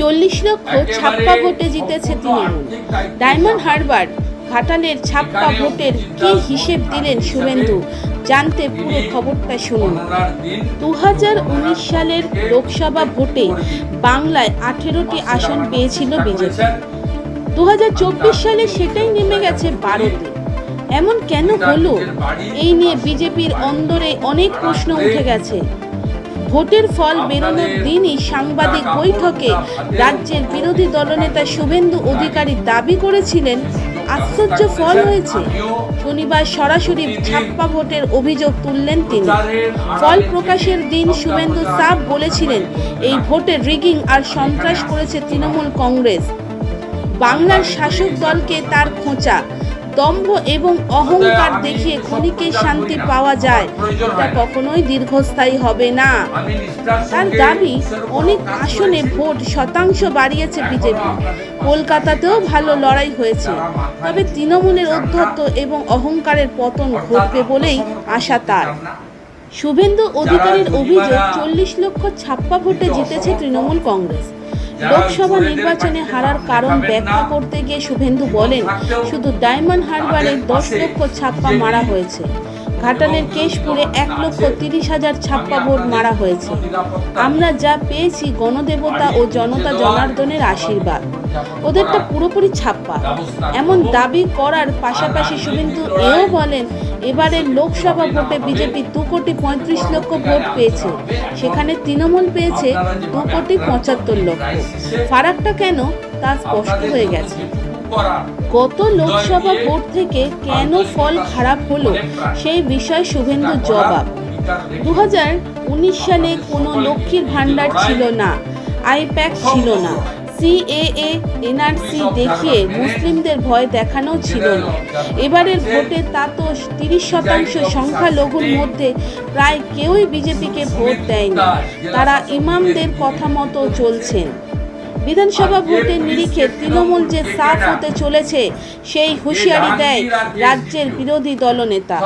চল্লিশ লক্ষ ছাপ্পা ভোটে জিতেছে তৃণমূল। ডায়মন্ড হারবার ঘাটালের ছাপ্পা ভোটের কি হিসেব দিলেন শুভেন্দু? জানতে পুরো খবরটা শুনুন। দু হাজার উনিশ সালের লোকসভা ভোটে বাংলায় আঠেরোটি আসন পেয়েছিল বিজেপি। দু হাজার চব্বিশ সালে সেটাই নেমে গেছে বারোতে এমন কেন হলো? এই নিয়ে বিজেপির অন্দরে অনেক প্রশ্ন উঠে গেছে। ভোটের ফল বেরোনোর দিনই সাংবাদিক বৈঠকে রাজ্যের বিরোধী দলনেতা শুভেন্দু অধিকারী দাবি করেছিলেন আশ্চর্য ফল হয়েছে। শনিবার সরাসরি ছাপ্পা ভোটের অভিযোগ তুললেন তিনি। ফল প্রকাশের দিন শুভেন্দু সাফ বলেছিলেন এই ভোটে রিগিং আর সন্ত্রাস করেছে তৃণমূল কংগ্রেস। বাংলার শাসক দলকে তার খোঁচা। দম্ভ এবং অহংকার দেখিয়ে ক্ষণিকের শান্তি পাওয়া যায় এটা কখনোই দীর্ঘস্থায়ী হবে না। তার দাবি অনেক আসনে ভোট শতাংশ বাড়িয়েছে বিজেপি। কলকাতাতেও ভালো লড়াই হয়েছে। তবে তৃণমূলের অধ্যত্ত এবং অহংকারের পতন ঘটবে বলেই আশা তার। শুভেন্দু অধিকারীর অভিযোগ চল্লিশ লক্ষ ছাপ্পা ভোটে জিতেছে তৃণমূল কংগ্রেস। লোকসভা নির্বাচনে হারার কারণ ব্যাখ্যা করতে গিয়ে শুভেন্দু বলেন শুধু ডায়মন্ড হারবারে দশ লক্ষ ছাপ্পা মারা হয়েছে। ঘাটালের কেশপুরে এক লক্ষ তিরিশ হাজার ছাপ্পা ভোট মারা হয়েছে। আমরা যা পেয়েছি গণদেবতা ও জনতা জনার্দনের আশীর্বাদ। ওদেরটা পুরোপুরি ছাপ্পা। এমন দাবি করার পাশাপাশি শুভেন্দু এও বলেন, এবারের লোকসভা ভোটে বিজেপি দু কোটি পঁয়ত্রিশ লক্ষ ভোট পেয়েছে। সেখানে তৃণমূল পেয়েছে দু কোটি পঁচাত্তর লক্ষ। ফারাকটা কেন? তা স্পষ্ট হয়ে গেছে। গত লোকসভা ভোট থেকে কেন ফল খারাপ হলো? সেই বিষয়ে শুভেন্দু জবাব। দু উনিশ সালে কোনো লক্ষ্মীর ভাণ্ডার ছিল না। আইপ্যাক ছিল না। সিএএ এনআরসি দেখিয়ে মুসলিমদের ভয় দেখানো ছিল না। এবারের ভোটে তা তো তিরিশ শতাংশ সংখ্যালঘুর মধ্যে প্রায় কেউই বিজেপিকে ভোট দেয়নি। তারা ইমামদের কথা মতো চলছেন। বিধানসভা ভোটের নিরিখে তৃণমূল যে সাফ হতে চলেছে সেই হুঁশিয়ারি দেয় রাজ্যের বিরোধী দলনেতা।